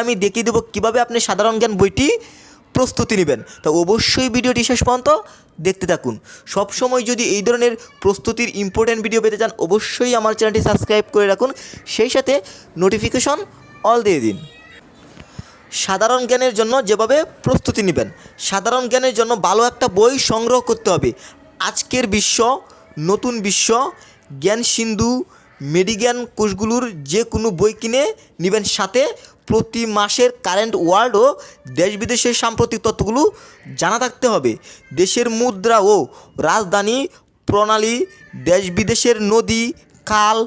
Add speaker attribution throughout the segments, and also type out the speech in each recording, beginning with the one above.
Speaker 1: আমি দেখিয়ে দেবো কীভাবে আপনি সাধারণ জ্ঞান বইটি প্রস্তুতি নেবেন। তো অবশ্যই ভিডিওটি শেষ পর্যন্ত দেখতে থাকুন। সবসময় যদি এই ধরনের প্রস্তুতির ইম্পর্ট্যান্ট ভিডিও পেতে চান, অবশ্যই আমার চ্যানেলটি সাবস্ক্রাইব করে রাখুন। সেই সাথে নোটিফিকেশন অল দিয়ে দিন। সাধারণ জ্ঞানের জন্য যেভাবে প্রস্তুতি নেবেন, সাধারণ জ্ঞানের জন্য ভালো একটা বই সংগ্রহ করতে হবে। আজকের বিশ্ব, নতুন বিশ্ব, জ্ঞান সিন্ধু, মেডিজ্ঞান কোষগুলোর যে কোনো বই কিনে নেবেন সাথে। প্রতি মাসের কারেন্ট ওয়ার্ল্ড ও দেশ বিদেশের সাম্প্রতিক তথ্যগুলো জানা থাকতে হবে। দেশের মুদ্রা ও রাজধানী প্রণালী, দেশ বিদেশের নদী, খাল,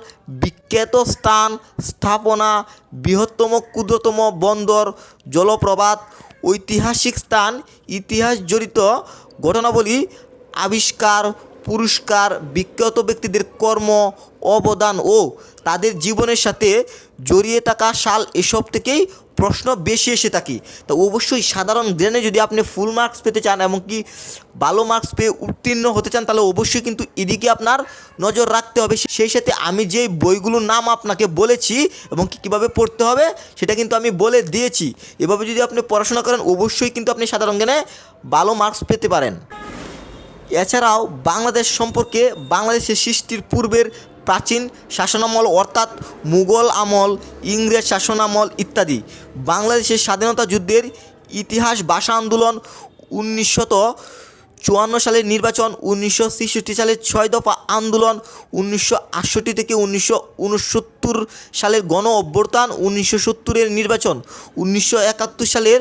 Speaker 1: বিখ্যাত স্থান, স্থাপনা, বৃহত্তম ক্ষুদ্রতম বন্দর, জলপ্রপাত, ঐতিহাসিক স্থান, ইতিহাস জড়িত ঘটনাবলী, আবিষ্কার পুরস্কার বিখ্যাত ব্যক্তিদের কর্ম, অবদান ও তাদের জীবনের সাথে জড়িয়ে থাকা সাল এসব থেকেই প্রশ্ন বেশি এসে থাকি। তো অবশ্যই সাধারণ জ্ঞানে যদি আপনি ফুল মার্কস পেতে চান এমনকি ভালো মার্কস পেয়ে উত্তীর্ণ হতে চান, তাহলে অবশ্যই কিন্তু এদিকে আপনার নজর রাখতে হবে। সেই সাথে আমি যে বইগুলোর নাম আপনাকে বলেছি এবং কি কীভাবে পড়তে হবে, সেটা কিন্তু আমি বলে দিয়েছি। এভাবে যদি আপনি পড়াশোনা করেন, অবশ্যই কিন্তু আপনি সাধারণ জ্ঞানে ভালো মার্কস পেতে পারেন। এছাড়াও বাংলাদেশ সম্পর্কে বাংলাদেশের সৃষ্টির পূর্বের প্রাচীন শাসনামল অর্থাৎ মুঘল আমল, ইংরেজ শাসনামল ইত্যাদি। বাংলাদেশের স্বাধীনতা যুদ্ধের ইতিহাস ভাষা আন্দোলন উনিশশত চুয়ান্ন সালের নির্বাচন, উনিশশো ছেষট্টি সালের ছয় দফা আন্দোলন, উনিশশো আটষট্টি থেকে উনিশশো উনসত্তর সালের গণ অভ্যর্থান উনিশশো সত্তরের নির্বাচন, উনিশশো একাত্তর সালের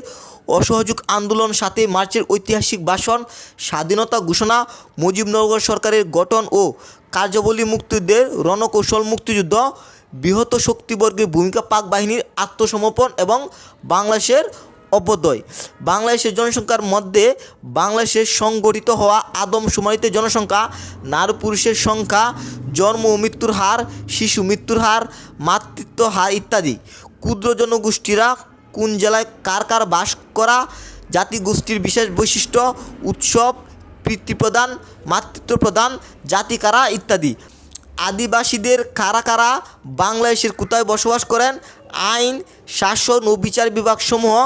Speaker 1: অসহযোগ আন্দোলন সাথে মার্চের ঐতিহাসিক ভাষণ, স্বাধীনতা ঘোষণা, মুজিবনগর সরকারের গঠন ও কার্যাবলী মুক্তিযুদ্ধের রণকৌশল মুক্তিযুদ্ধ, বৃহৎ শক্তিবর্গের ভূমিকা পাক বাহিনীর আত্মসমর্পণ এবং বাংলাদেশের অভ্যুদয়। বাংলাদেশের জনসংখ্যার মধ্যে বাংলাদেশের সংগঠিত হওয়া আদম আদমশুমারিতে জনসংখ্যা, নারী পুরুষের সংখ্যা, জন্ম ও মৃত্যুর হার, শিশু মৃত্যুর হার, মাতৃত্ব হার ইত্যাদি। ক্ষুদ্র জনগোষ্ঠীরা কোন জেলায় কার কার বাস করা জাতিগোষ্ঠীর বিশেষ বৈশিষ্ট্য, উৎসব পিতৃপ্রদান মাতৃত্ব প্রদান জাতি কারা ইত্যাদি? আদিবাসীদের কারা কারা বাংলাদেশের কোথায় বসবাস করেন? আইন, শাসন ও বিচার বিভাগসমূহ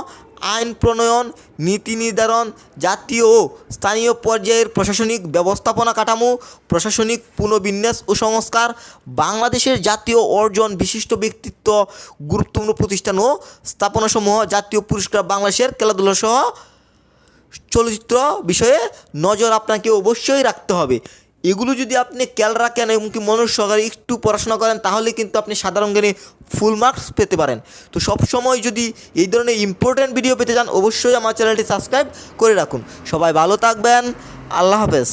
Speaker 1: আইন প্রণয়ন, নীতি নির্ধারণ, জাতীয় ও স্থানীয় পর্যায়ের প্রশাসনিক ব্যবস্থাপনা কাঠামো, প্রশাসনিক পুনর্বিন্যাস ও সংস্কার, বাংলাদেশের জাতীয় অর্জন বিশিষ্ট ব্যক্তিত্ব, গুরুত্বপূর্ণ প্রতিষ্ঠান ও স্থাপনাসমূহ, জাতীয় পুরস্কার বাংলাদেশের খেলাধুলা সহ চলচ্চিত্র বিষয়ে নজর আপনাকে অবশ্যই রাখতে হবে। এগুলো যদি আপনি খেয়াল রাখেন এবং কি মনোজ সহকারে একটু পড়াশোনা করেন, তাহলে কিন্তু আপনি সাধারণ জ্ঞানে ফুল মার্কস পেতে পারেন। তো সব সময় যদি এই ধরনের ইম্পর্ট্যান্ট ভিডিও পেতে চান, অবশ্যই আমার চ্যানেলটি সাবস্ক্রাইব করে রাখুন। সবাই ভালো থাকবেন। আল্লাহ হাফেজ।